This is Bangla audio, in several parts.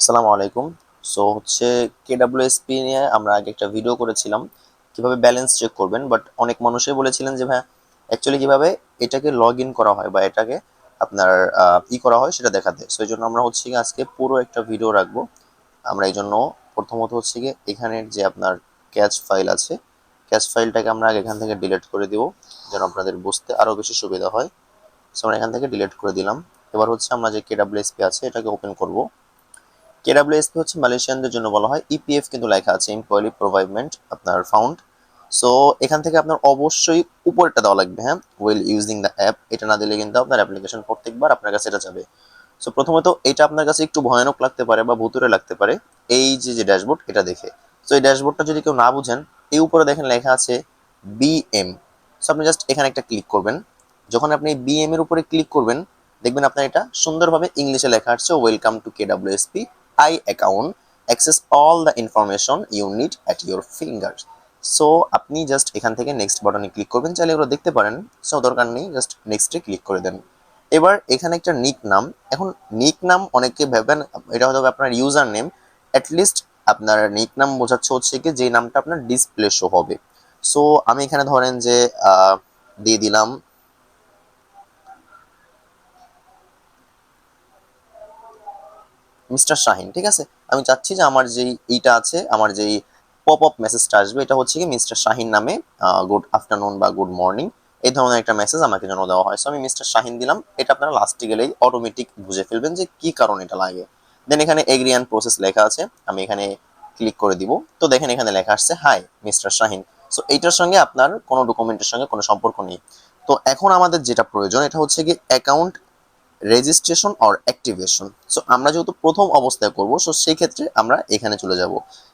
আসসালামু আলাইকুম। সো হচ্ছে কেডাব্লিউএসপি নিয়ে আমরা আগে একটা ভিডিও করেছিলাম, কীভাবে ব্যালেন্স চেক করবেন বাট অনেক মানুষই বলেছিলেন যে ভাই অ্যাকচুয়ালি কীভাবে এটাকে লগ ইন করা হয় বা এটাকে আপনার ই করা হয় সেটা দেখাতে। সো এই জন্য আমরা হচ্ছে কি আজকে পুরো একটা ভিডিও রাখব। আমরা এই জন্য প্রথমত হচ্ছে গিয়ে এখানের যে আপনার ক্যাচ ফাইল আছে ক্যাচ ফাইলটাকে আমরা আগে এখান থেকে ডিলিট করে দিব, যেন আপনাদের বুঝতে আরও বেশি সুবিধা হয়। সো আমরা এখান থেকে ডিলিট করে দিলাম। এবার হচ্ছে আমরা যে কেডাব্লিউএসপি আছে, এটাকে ওপেন করব। কেডাব্লিউএসপি হচ্ছে মালয়েশিয়ানদের জন্য বলা হয় ইপিএফ কিন্তু লেখা আছে এমপ্লয়ি প্রোভাইডমেন্ট আপনার ফাউন্ড সো এখান থেকে আপনার অবশ্যই উপরেরটা দেওয়া লাগবে হ্যাঁ? ওয়েল ইউজিং দ্য অ্যাপ এটা না দিলে কিন্তু আপনার অ্যাপ্লিকেশন প্রত্যেকবার আপনার কাছে এটা যাবে। সো প্রথমত এটা আপনার কাছে একটু ভয়ানক লাগতে পারে বা ভুতুরে লাগতে পারে। এই যে যে ড্যাশবোর্ড এটা দেখে। সো এই ড্যাশবোর্ডটা যদি কেউ না বুঝেন, এই উপরে দেখেন লেখা আছে বিএম সো আপনি জাস্ট এখানে একটা ক্লিক করবেন। যখন আপনি বিএম এর উপরে ক্লিক করবেন, দেখবেন আপনার এটা সুন্দরভাবে ইংলিশে লেখা আসছে welcome to KWSP i account access all the information you need at your finger so আপনি জাস্ট এখান থেকে নেক্সট বাটনে ক্লিক করবেন। চাইলে এগুলো দেখতে পারেন। সো দরকার নেই জাস্ট নেক্সটে ক্লিক করে দেন। এবার এখানে একটা নিক নাম। এখন নিক নাম অনেকে ভাবেন, এটা হয়তো আপনার ইউজার নেম অ্যাটলিস্ট আপনার নিক নাম বোঝাচ্ছে হচ্ছে কি, যে নামটা আপনার ডিসপ্লে শো হবে। সো আমি এখানে ধরেন যে দিয়ে দিলাম মিস্টার শাহিন, ঠিক আছে? আমি চাচ্ছি যে আমার যেই এইটা আছে, আমার যেই পপ আপ মেসেজটা আসবে, এটা হচ্ছে কি মিস্টার শাহিন নামে গুড আফটারনুন বা গুড মর্নিং এই ধরনের একটা মেসেজ আমাকে যেন দেওয়া হয়। সো আমি মিস্টার শাহিন দিলাম, এটা আপনারা লাস্টে গেলেই অটোমেটিক বুঝে ফেলবেন যে কি কারণে এটা লাগে। দেন এখানে এগ্রিয়ান প্রসেস লেখা আছে, আমি এখানে ক্লিক করে দিব। তো দেখেন এখানে লেখা আসছে হাই মিস্টার শাহিন। সো এইটার সঙ্গে আপনার কোনো ডকুমেন্টের সঙ্গে কোনো সম্পর্ক নেই। তো এখন আমাদের যেটা প্রয়োজন, এটা হচ্ছে কি account registration or activation so আমরা যেহেতু প্রথম অবস্থায় করব সো সেই ক্ষেত্রে আমরা এখানে চলে যাব।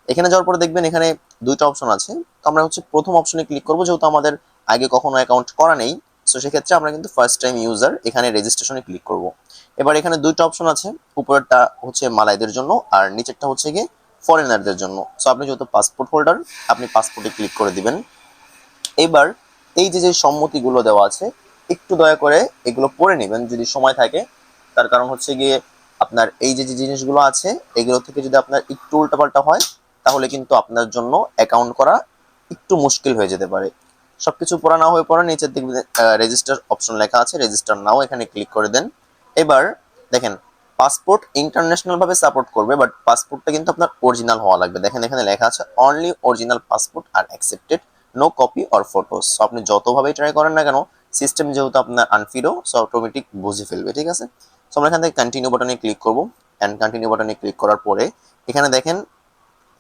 এখানে যাওয়ার পরে দেখবেন এখানে দুইটা অপশন আছে। তো আমরা হচ্ছে প্রথম অপশনে ক্লিক করব, যেহেতু আমাদের আগে কখনো অ্যাকাউন্ট করা নেই সো সেক্ষেত্রে আমরা কিন্তু ফার্স্ট টাইম ইউজার এখানে রেজিস্ট্রেশনে ক্লিক করব। এবার এখানে দুইটা অপশন আছে, উপরেরটা হচ্ছে মালাইদের জন্য আর নিচেরটা হচ্ছে গিয়ে ফরেনারদের জন্য। সো আপনি যেহেতু পাসপোর্ট হোল্ডার আপনি পাসপোর্টে ক্লিক করে দিবেন। এবার এই যে যে সম্মতিগুলো দেওয়া আছে একটু দয়া করে এগুলো পড়ে নেবেন যদি সময় থাকে। তার কারণ হচ্ছে গিয়ে আপনার এই যে যে জিনিসগুলো আছে, এগুলো থেকে যদি আপনার একটু উল্টাপাল্টা হয়, তাহলে কিন্তু আপনার জন্য অ্যাকাউন্ট করা একটু মুশকিল হয়ে যেতে পারে। সবকিছু পড়া না হয়ে পড়ে নিচের দিকে রেজিস্টার অপশন লেখা আছে রেজিস্টার নাও এখানে ক্লিক করে দেন। এবার দেখেন পাসপোর্ট ইন্টারন্যাশনাল ভাবে সাপোর্ট করবে বাট পাসপোর্টটা কিন্তু আপনার অরিজিনাল হওয়া লাগবে। দেখেন এখানে লেখা আছে only original passport are accepted no copy or photos আপনি যতভাবেই ট্রাই করেন না কেন সিস্টেম যেহেতু আপনার আনফিডও সো অটোমেটিক বুঝে ফেলবে, ঠিক আছে? সো আমরা এখান থেকে কন্টিনিউ বাটনে ক্লিক করব অ্যান্ড কন্টিনিউ বাটনে ক্লিক করার পরে, এখানে দেখেন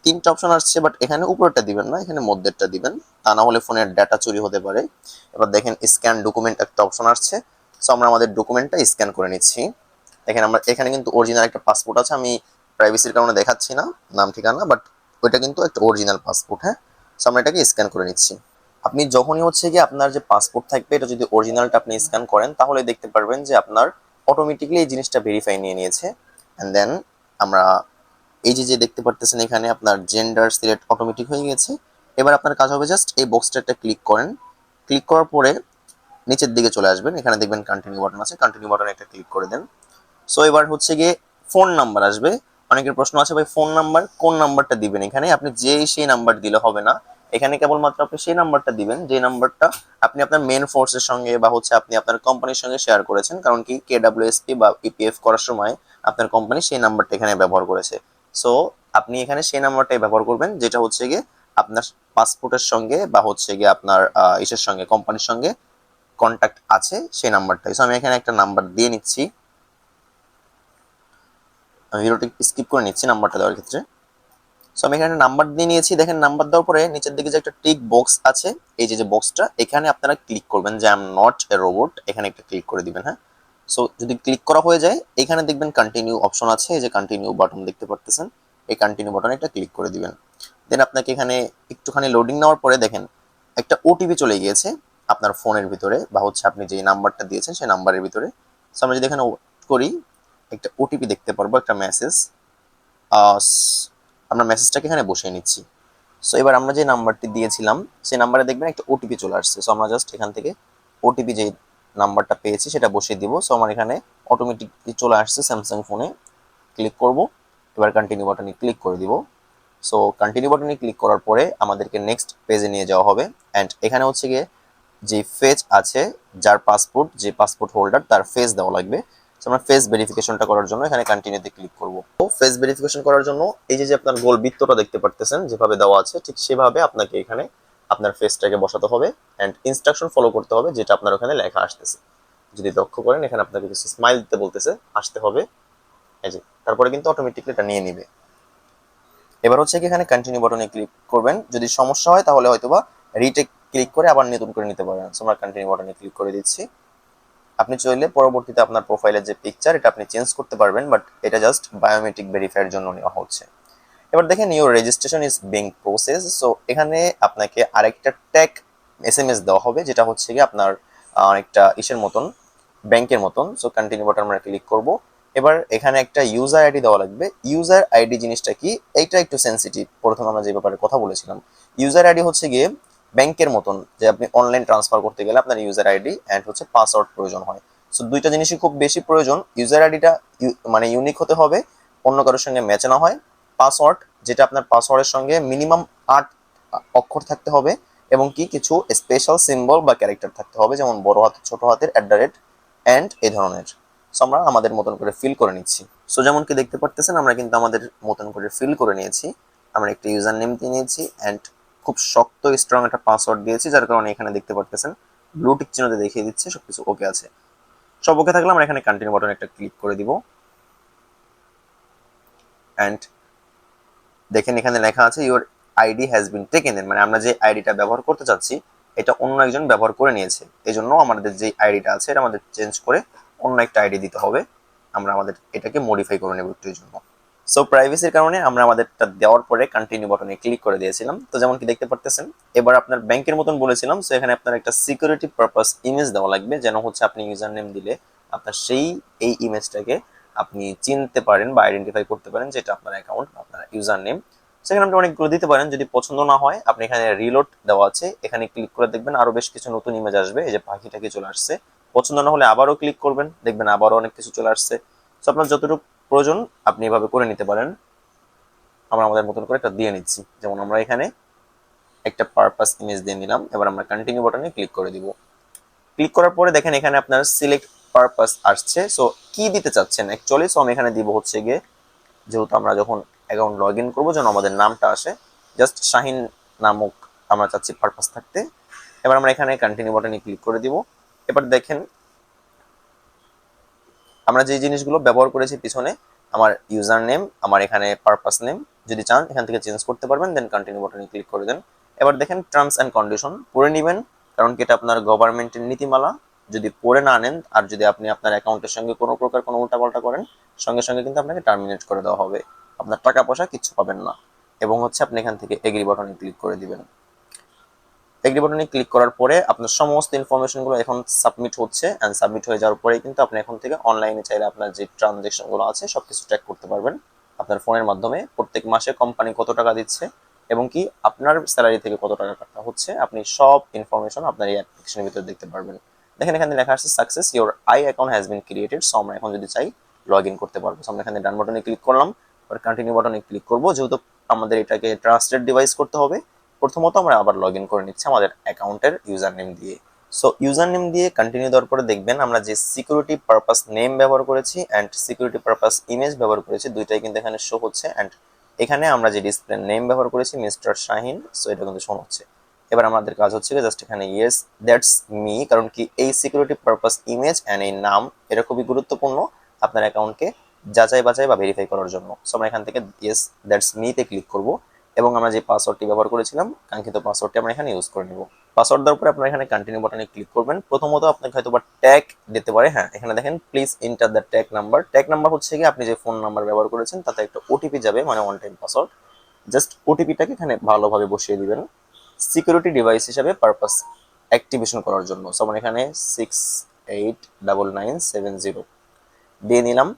তিনটা অপশন আসছে বাট এখানে উপরেরটা দিবেন না, এখানে মধ্যেরটা দিবেন। তা না হলে ফোনের ডাটা চুরি হতে পারে। এবার দেখেন স্ক্যান ডকুমেন্ট একটা অপশন আসছে। সো আমরা আমাদের ডকুমেন্টটা স্ক্যান করে নিচ্ছি। দেখেন আমরা, এখানে কিন্তু অরিজিনাল একটা পাসপোর্ট আছে, আমি প্রাইভেসির কারণে দেখাচ্ছি না, নাম ঠিকানা বাট ওইটা কিন্তু একটা অরিজিনাল পাসপোর্ট হ্যাঁ? সো আমরা এটাকে স্ক্যান করে নিচ্ছি। আপনি যখনই হচ্ছে কি আপনার যে পাসপোর্ট থাকবে, এটা যদি অরিজিনালটা আপনি স্ক্যান করেন, তাহলে দেখতে পারবেন যে আপনার অটোমেটিকলি এই জিনিসটা ভেরিফাই নিয়ে নিয়েছে। অ্যান্ড দেন আমরা এই যে যে দেখতে পারতেছেন এখানে আপনার জেন্ডার সিলেক্ট অটোমেটিক হয়ে গেছে এবার আপনার কাজ হবে জাস্ট এই বক্সটা একটা ক্লিক করেন। ক্লিক করার পরে নিচের দিকে চলে আসবেন। এখানে দেখবেন কন্টিনিউ বাটন আছে। কন্টিনিউ বাটনে একটা ক্লিক করে দেন। সো এবার হচ্ছে গিয়ে ফোন নাম্বার আসবে। অনেকের প্রশ্ন আছে, ভাই ফোন নাম্বার কোন নাম্বারটা দিবেন এখানে? আপনি যে সেই নাম্বার দিলে হবে না। এখানে কেবলমাত্র আপনি সেই নাম্বারটা দিবেন, যে নাম্বারটা আপনি আপনার মেন ফোর্সের সঙ্গে বা হচ্ছে আপনি আপনার কোম্পানির সঙ্গে শেয়ার করেছেন, কারণ কি কেডাব্লিউএসপি বা ইপিএফ করার সময় আপনার কোম্পানি সেই নাম্বারটা এখানে ব্যবহার করেছে। সো আপনি এখানে সেই নাম্বারটাই ব্যবহার করবেন, যেটা হচ্ছে গিয়ে আপনার পাসপোর্টের সঙ্গে বা হচ্ছে গিয়ে আপনার ইসের সঙ্গে কোম্পানির সঙ্গে কন্ট্যাক্ট আছে সেই নাম্বারটাই সো আমি এখানে একটা নাম্বার দিয়ে নিচ্ছি। আমি ভিডিওটি স্কিপ করে নিচ্ছি নাম্বারটা দেওয়ার ক্ষেত্রে। সো আমি এখানে নাম্বার দিয়ে নিয়েছি। দেখেন নাম্বার দেওয়ার পরে নিচের দিকে যে একটা টিক বক্স আছে, এই যে যে বক্সটা এখানে আপনারা ক্লিক করবেন যে I am not a robot এখানে একটা ক্লিক করে দিবেন হ্যাঁ? সো যদি ক্লিক করা হয়ে যায়, এখানে দেখবেন কন্টিনিউ অপশন আছে, এই যে কন্টিনিউ বাটন দেখতে পারতেছেন, এই কন্টিনিউ বাটনে একটা ক্লিক করে দিবেন। দেন আপনাকে এখানে একটুখানি লোডিং নেওয়ার পরে দেখেন, একটা ওটিপি চলে গিয়েছে আপনার ফোনের ভিতরে, বা হচ্ছে আপনি যে নাম্বারটা দিয়েছেন, সেই নাম্বারের ভিতরে। সো আমরা যদি এখানে করি, একটা ওটিপি দেখতে পারব, একটা মেসেজ আমরা মেসেজটাকে এখানে বসিয়ে নিচ্ছি। সো এবার আমরা যে নাম্বারটি দিয়েছিলাম, সেই নাম্বারে দেখবেন একটা ওটিপি চলে আসছে। সো আমরা জাস্ট এখান থেকে ওটিপি যে নাম্বারটা পেয়েছি, সেটা বসিয়ে দিব। সো আমার এখানে অটোমেটিকলি চলে আসছে স্যামসাং ফোনে ক্লিক করব। এবার কন্টিনিউ বাটনে ক্লিক করে দিব। সো কন্টিনিউ বাটনে ক্লিক করার পরে আমাদেরকে নেক্সট পেজে নিয়ে যাওয়া হবে। অ্যান্ড এখানে হচ্ছে গিয়ে যে ফেজ আছে, যার পাসপোর্ট যে পাসপোর্ট হোল্ডার তার ফেজ দেওয়া লাগবে। আমরা ফেস ভেরিফিকেশনটা করার জন্য এখানে কন্টিনিউতে ক্লিক করব। তো ফেস ভেরিফিকেশন করার জন্য এই যে যে আপনার গোল বৃত্তটা দেখতে পারতেছেন, যেভাবে দেওয়া আছে, ঠিক সেভাবে আপনাকে এখানে আপনার ফেসটাকে বসাতে হবে অ্যান্ড ইনস্ট্রাকশন ফলো করতে হবে, যেটা আপনার ওখানে লেখা আসতেছে। যদি লক্ষ্য করেন, এখানে আপনাকে কিছু স্মাইল দিতে বলতেছে, আসতে হবে। এই যে, তারপরে কিন্তু অটোমেটিকলি এটা নিয়ে নিবে। এবার হচ্ছে কি, এখানে কন্টিনিউ বাটনে ক্লিক করবেন। যদি সমস্যা হয়, তাহলে হয়তোবা রিটেক ক্লিক করে আবার নতুন করে নিতে পারেন। আমরা কন্টিনিউ বাটনে ক্লিক করে দিচ্ছি। আপনি চাইলে পরবর্তীতে আপনার প্রোফাইলের যে পিকচার এটা আপনি চেঞ্জ করতে পারবেন বাট এটা জাস্ট বায়োমেট্রিক ভেরিফাইয়ের জন্য নেওয়া হচ্ছে। এবার দেখেন your registration is being process so এখানে আপনাকে আরেকটা ট্যাগ এস এম এস দেওয়া হবে, যেটা হচ্ছে কি আপনার অনেকটা ইসের মতন, ব্যাংকের মতন। সো কন্টিনিউ বাটন আমরা ক্লিক করব। এবার এখানে একটা ইউজার আইডি দেওয়া লাগবে। ইউজার আইডি জিনিসটা কি? এইটা একটু সেন্সিটিভ প্রথমে আমরা যে ব্যাপারে কথা বলেছিলাম ইউজার আইডি হচ্ছে গিয়ে ব্যাংকের মতন যে আপনি অনলাইন ট্রান্সফার করতে গেলে আপনার ইউজার আইডি অ্যান্ড হচ্ছে পাসওয়ার্ড প্রয়োজন হয়। সো দুইটা জিনিসই খুব বেশি প্রয়োজন। ইউজার আইডিটা মানে ইউনিক হতে হবে, অন্য কারোর সঙ্গে ম্যাচ না হয়। পাসওয়ার্ড যেটা আপনার পাসওয়ার্ডের সঙ্গে মিনিমাম আট অক্ষর থাকতে হবে এবং কি কিছু স্পেশাল সিম্বল বা ক্যারেক্টার থাকতে হবে, যেমন বড় হাতের ছোট হাতের অ্যাট দ্য রেট অ্যান্ড এই ধরনের। সো আমরা আমাদের মতন করে ফিল করে নিচ্ছি। সো যেমন কি দেখতে পারতেছেন, আমরা কিন্তু আমাদের মতন করে ফিল করে নিয়েছি। আমরা একটা ইউজার নেম দিয়ে নিয়েছি অ্যান্ড খুব শক্ত স্ট্রং একটা পাসওয়ার্ড দিয়েছি, যার কারণে এখানে দেখতে পারতেছেন ব্লু টিক চিহ্নতে দেখিয়ে দিচ্ছে, সবকিছু ওকে আছে। সব ওকে থাকলে আমরা এখানে কন্টিনিউ বাটন একটা ক্লিক করে দিব। অ্যান্ড দেখেন এখানে লেখা আছে your ID has been taken মানে আমরা যে আইডিটা ব্যবহার করতে চাচ্ছি, এটা অন্য একজন ব্যবহার করে নিয়েছে। এই জন্য আমাদের যে আইডিটা আছে, এটা আমাদের চেঞ্জ করে অন্য একটা আইডি দিতে হবে। আমরা আমাদের এটাকে মডিফাই করে নেব একটু জন্য সো প্রাইভেসির কারণে আমরা আমাদেরটা দেওয়ার পরে কন্টিনিউ বাটনে ক্লিক করে দিয়েছিলাম। তো যেমন কি দেখতে পারতেছেন, এবার আপনার ব্যাংকের মতন বলেছিলাম। সো এখানে আপনার একটা সিকিউরিটি পারপাস ইমেজ দেওয়া লাগবে, যেন হচ্ছে আপনি ইউজার নেম দিলে আপনার সেই, এই ইমেজটাকে আপনি চিনতে পারেন বা আইডেন্টিফাই করতে পারেন যেটা আপনার অ্যাকাউন্ট আপনার ইউজার নেম সেখানে আপনি অনেকগুলো দিতে পারেন, যদি পছন্দ না হয়। আপনি এখানে রিলোড দেওয়া আছে, এখানে ক্লিক করে দেখবেন আরও বেশ কিছু নতুন ইমেজ আসবে, এই যে পাখিটাকে চলে আসছে। পছন্দ না হলে আবারও ক্লিক করবেন, দেখবেন আবারও অনেক কিছু চলে আসছে। তো আপনার যতটুকু প্রয়োজন, আপনি এভাবে করে নিতে পারেন। আমরা আমাদের মতন করে একটা দিয়ে নিচ্ছি। যেমন আমরা এখানে একটা পারপাস ইমেজ দিয়ে নিলাম। এবার আমরা কন্টিনিউ বাটনে ক্লিক করে দিব। ক্লিক করার পরে দেখেন এখানে আপনার সিলেক্ট পারপাস আসছে। সো কি দিতে চাচ্ছেন? অ্যাকচুয়ালি সো আমি এখানে দিব হচ্ছে গিয়ে, যেহেতু আমরা যখন অ্যাকাউন্ট লগ ইন করব, যেন আমাদের নামটা আসে জাস্ট শাহিন নামক আমরা চাচ্ছি পারপাস থাকতে। এবার আমরা এখানে কন্টিনিউ বাটনে ক্লিক করে দিব। এবার দেখেন আমরা যে জিনিসগুলো ব্যবহার করেছি পিছনে, আমার ইউজার নেম আমার এখানে পারপাস নেম যদি চান, এখান থেকে চেঞ্জ করতে পারবেন দেন কন্টিনিউ বাটনে ক্লিক করে দেন। এবার দেখেন টার্মস অ্যান্ড কন্ডিশন পড়ে নেবেন, কারণ কি এটা আপনার গভর্নমেন্টের নীতিমালা। যদি পড়ে না নেন, আর যদি আপনি আপনার অ্যাকাউন্টের সঙ্গে কোনো প্রকার কোনো উল্টাপাল্টা করেন, সঙ্গে সঙ্গে কিন্তু আপনাকে টার্মিনেট করে দেওয়া হবে। আপনার টাকা পয়সা কিচ্ছু পাবেন না। এবং হচ্ছে আপনি এখান থেকে এগ্রি বাটনে ক্লিক করে দিবেন। এগ্রি বাটনে ক্লিক করার পরে আপনার সমস্ত ইনফরমেশনগুলো এখন সাবমিট হচ্ছে অ্যান্ড সাবমিট হয়ে যাওয়ার পরে কিন্তু আপনি এখন থেকে অনলাইনে চাইলে আপনার যে ট্রানজেকশনগুলো আছে সব কিছু ট্র্যাক করতে পারবেন। আপনার ফোনের মাধ্যমে প্রত্যেক মাসে কোম্পানি কত টাকা দিচ্ছে এবং কি আপনার স্যালারি থেকে কত টাকা কাটা হচ্ছে আপনি সব ইনফরমেশন আপনার এই অ্যাপ্লিকেশনের ভিতরে দেখতে পারবেন। দেখেন এখানে লেখা আছে success your i account has been created so আমরা এখন যদি চাই লগ ইন করতে পারব। আমরা এখানে ডান বাটনে ক্লিক করলাম। এবার কন্টিনিউ বাটনে ক্লিক করব। যেহেতু আমাদের এটাকে ট্রাস্টেড ডিভাইস করতে হবে প্রথমত আমরা আবার লগ করে নিচ্ছি আমাদের অ্যাকাউন্টের ইউজার নেম দিয়ে। সো ইউজার নেম দিয়ে কন্টিনিউ দেওয়ার পরে দেখবেন আমরা যে সিকিউরিটি পারপাস নেম ব্যবহার করেছি অ্যান্ড সিকিউরিটি পারপাস ইমেজ ব্যবহার করেছি, দুইটাই কিন্তু এখানে শো হচ্ছে অ্যান্ড এখানে আমরা যে ডিসপ্লে নেম ব্যবহার করেছি মিস্টার শাহিন সো এটা কিন্তু শো হচ্ছে। এবার আমাদের কাজ হচ্ছে জাস্ট এখানে ইয়েস দ্যাটস মি কারণ কি এই সিকিউরিটি পারপাস ইমেজ অ্যান্ড এই নাম, এটা খুবই গুরুত্বপূর্ণ আপনার অ্যাকাউন্টকে যাচাই বাছাই বা ভেরিফাই করার জন্য। সো আমরা এখান থেকে ইয়েস দ্যাটস মিতে ক্লিক করব। এবং আমরা যে পাসওয়ার্ডটি ব্যবহার করেছিলাম, কাঙ্ক্ষিত পাসওয়ার্ডটি আমরা এখানে ইউজ করে নেব। পাসওয়ার্ড দেওয়ার পরে আপনারা এখানে কন্টিনিউ বাটনে ক্লিক করবেন। প্রথমত আপনাকে হয়তো বা ট্যাগ দিতে পারে। হ্যাঁ এখানে দেখেন please enter the tag number tag number হচ্ছে কি আপনি যে ফোন নাম্বার ব্যবহার করেছেন, তাতে একটা ওটিপি যাবে মানে ওয়ান টাইম পাসওয়ার্ড জাস্ট ওটিপিটাকে এখানে ভালোভাবে বসিয়ে দিবেন। সিকিউরিটি ডিভাইস হিসাবে পারপাস অ্যাক্টিভেশন করার জন্য। আমরা এখানে six eight double nine seven zero দিয়ে নিলাম।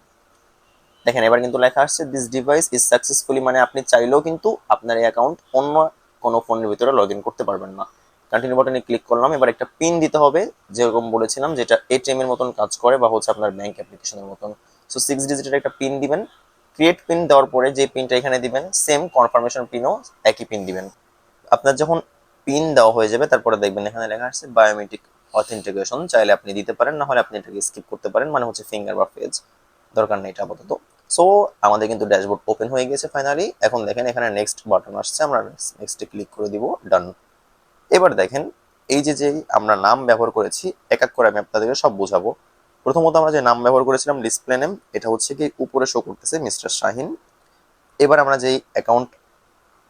দেখেন, এবার কিন্তু লেখা আসছে দিস ডিভাইস ইজ সাকসেসফুলি মানে আপনি চাইলেও কিন্তু আপনার এই অ্যাকাউন্ট অন্য কোনো ফোনের ভিতরে লগ করতে পারবেন না। কন্টিনিউ বাটনে ক্লিক করলাম, এবার একটা পিন দিতে হবে, যেরকম বলেছিলাম, যেটা এটিএম এর মতন কাজ করে বা হচ্ছে আপনার ব্যাংক অ্যাপ্লিকেশনের মতন। সো সিক্স ডিজিটের একটা পিন দিবেন ক্রিয়েট পিন দেওয়ার পরে যে পিনটা এখানে দিবেন সেম কনফার্মেশন পিনও একই পিন দিবেন। আপনার যখন পিন দেওয়া হয়ে যাবে, তারপরে দেখবেন এখানে লেখা আছে বায়োমেট্রিক অথেন্টিকেশন চাইলে আপনি দিতে পারেন, না হলে আপনি এটাকে স্কিপ করতে পারেন মানে হচ্ছে ফিঙ্গার বা ফেজ দরকার নেই এটা আপাতত। সো আমাদের কিন্তু ড্যাশবোর্ড ওপেন হয়ে গেছে ফাইনালি এখন দেখেন এখানে নেক্সট বাটন আসছে, আমরা নেক্সটে ক্লিক করে দিব ডান এবার দেখেন, এই যে যে আমরা নাম ব্যবহার করেছি, এক এক করে আমি আপনাদেরকে সব বোঝাবো। প্রথমত আমরা যে নাম ব্যবহার করেছিলাম ডিসপ্লে নেম এটা হচ্ছে কি উপরে শো করতেছে মিস্টার শাহিন এবার আমরা যেই অ্যাকাউন্ট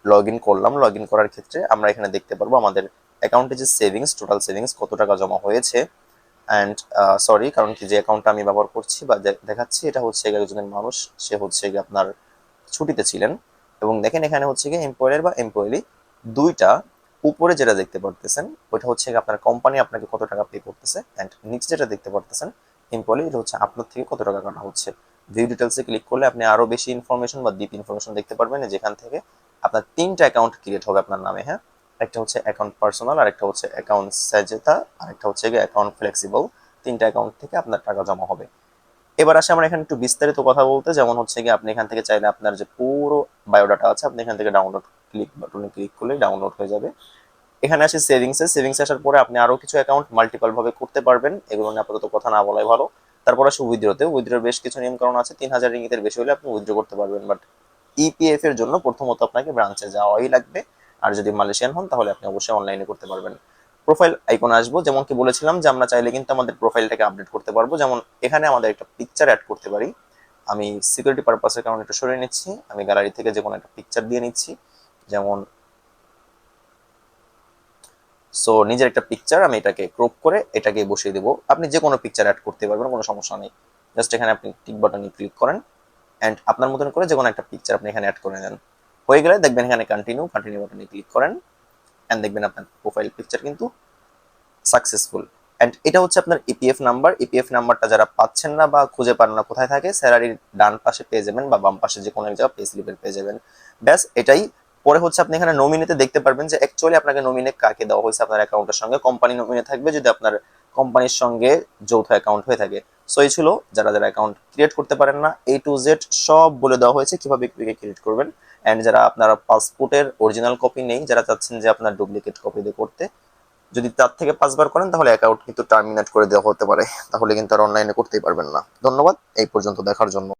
লগ করলাম লগ করার ক্ষেত্রে আমরা এখানে দেখতে পারব আমাদের অ্যাকাউন্টে যে সেভিংস টোটাল সেভিংস কত টাকা জমা হয়েছে। অ্যান্ড সরি কারণ কি যে অ্যাকাউন্টটা আমি ব্যবহার করছি বা দেখাচ্ছি, এটা হচ্ছে একজনের মানুষ, সে হচ্ছে গিয়ে আপনার ছুটিতে ছিলেন। এবং দেখেন এখানে হচ্ছে গিয়ে এমপ্লয়ার বা এমপ্লয়ি দুইটা উপরে যেটা দেখতে পারতেছেন ওটা হচ্ছে আপনার কোম্পানি আপনাকে কত টাকা পে করতেছে অ্যান্ড নিচে যেটা দেখতে পারতেছেন এমপ্লয়ি এটা হচ্ছে আপনার থেকে কত টাকা কাটা হচ্ছে। ভিউ ডিটেলসে ক্লিক করলে আপনি আরও বেশি ইনফরমেশন বা ডিপ ইনফরমেশন দেখতে পারবেন, যেখান থেকে আপনার তিনটা অ্যাকাউন্ট ক্রিয়েট হবে আপনার নামে হ্যাঁ? একটা হচ্ছে অ্যাকাউন্ট পার্সোনাল আর একটা হচ্ছে অ্যাকাউন্ট সাজেতা আর একটা হচ্ছে অ্যাকাউন্ট ফ্লেক্সিবল তিনটা অ্যাকাউন্ট থেকে আপনার টাকা জমা হবে। এবার আসে আমরা এখানে একটু বিস্তারিত কথা বলতে। যেমন হচ্ছে কি আপনি এখান থেকে চাইলে আপনার যে পুরো বায়োডাটা আছে, আপনি এখান থেকে ডাউনলোড ক্লিক বাটনে ক্লিক করলে ডাউনলোড হয়ে যাবে। এখানে আসে সেভিংসে সেভিংস আসার পরে আপনি আরও কিছু অ্যাকাউন্ট মাল্টিপল ভাবে করতে পারবেন। এগুলো নিয়ে আপাতত কথা না বলাই ভালো। তারপর আসে উইথড্রোতে উইথড্রোর বেশ কিছু নিয়মকানুন আছে। তিন হাজার রিঙ্গিতের বেশি হলে আপনি উইথড্রো করতে পারবেন। বাট ইপিএফ এর জন্য প্রথমত আপনাকে ব্রাঞ্চে যাওয়াই লাগবে। আর যদি মালয়েশিয়ান হন, তাহলে আপনি অবশ্যই অনলাইনে করতে পারবেন। প্রোফাইল আইকন আসব যেমন কি বলেছিলাম যে আমরা চাইলে কিন্তু আমাদের প্রোফাইলটাকে আপডেট করতে পারব। যেমন এখানে আমাদের একটা পিকচার অ্যাড করতে পারি। আমি সিকিউরিটি পারপাসের কারণে একটু সরিয়ে নিচ্ছি। আমি গ্যালারি থেকে যে কোনো একটা পিকচার দিয়ে নিচ্ছি। যেমন সো নিজের একটা পিকচার আমি এটাকে ক্রপ করে এটাকে বসিয়ে দেবো। আপনি যে কোনো পিকচার অ্যাড করতে পারবেন, কোনো সমস্যা নেই। জাস্ট এখানে আপনি টিক বাটনে ক্লিক করেন। অ্যান্ড আপনার মতন করে যে কোনো একটা পিকচার আপনি এখানে অ্যাড করে নেন। হয়ে গেলে দেখবেন এখানে কন্টিনিউ কন্টিনিউ বাটনে ক্লিক করেন অ্যান্ড দেখবেন আপনার প্রোফাইল পিকচার কিন্তু সাকসেসফুল অ্যান্ড এটা হচ্ছে আপনার ইপিএফ নাম্বার ইপিএফ নাম্বারটা যারা পাচ্ছেন না বা খুঁজে পান না কোথায় থাকে স্যালারির ডান পাশে পেয়ে যাবেন বা বাম পাশে যে কোনো এক জায়গায় পে স্লিপের পেয়ে যাবেন। ব্যাস, এটাই। পরে হচ্ছে আপনি এখানে নমিনিতে দেখতে পারবেন যে অ্যাকচুয়ালি আপনাকে নমিনে কাকে দেওয়া হয়েছে আপনার অ্যাকাউন্টের সঙ্গে। কোম্পানি নমিনে থাকবে যদি আপনার কোম্পানির সঙ্গে যৌথ অ্যাকাউন্ট হয়ে থাকে। সো এই ছিল। যারা যারা অ্যাকাউন্ট ক্রিয়েট করতে পারেন না এ টু জেড সব বলে দেওয়া হয়েছে। কীভাবে ক্রিয়েট করবেন? অ্যান্ড যারা আপনার পাসপোর্টের অরিজিনাল কপি নেই, যারা চাচ্ছেন যে আপনার ডুপ্লিকেট কপি দিয়ে করতে, যদি তার থেকে পাঁচবার করেন, তাহলে অ্যাকাউন্ট কিন্তু টার্মিনেট করে দেওয়া হতে পারে। তাহলে কিন্তু আর অনলাইনে করতেই পারবেন না। ধন্যবাদ, এই পর্যন্ত দেখার জন্য।